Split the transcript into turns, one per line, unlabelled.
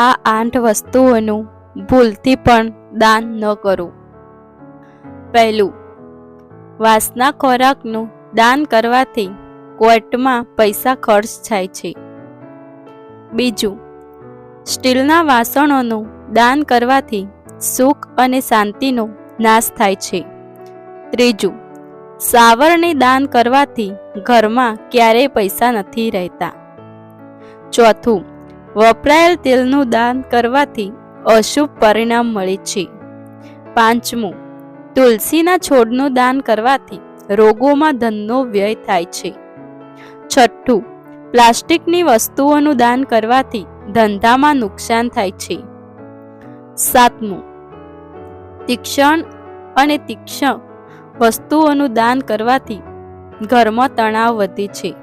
આ આઠ વસ્તુઓનું ભૂલથી પણ દાન ન કરો. પહેલું, વાસના ખોરાકનું દાન કરવાથી કોર્ટમાં પૈસા ખર્ચ થાય છે. બીજું, સ્ટીલના વાસણોનું દાન કરવાથી સુખ અને શાંતિનો નાશ થાય છે. ત્રીજું સાવરને દાન કરવાથી ઘરમાં ક્યારેય પૈસા નથી રહેતા. ચોથું વપરાયેલ તેલનું દાન કરવાથી અશુભ પરિણામ મળે છે. પાંચમું, તુલસીના છોડનું દાન કરવાથી રોગોમાં ધનનો વ્યય થાય છે. છઠ્ઠું, પ્લાસ્ટિકની વસ્તુઓનું દાન કરવાથી ધંધામાં નુકસાન થાય છે. સાતમું, તીક્ષણ અને તીક્ષ્ણ વસ્તુઓનું દાન કરવાથી ઘરમાં તણાવ વધે છે.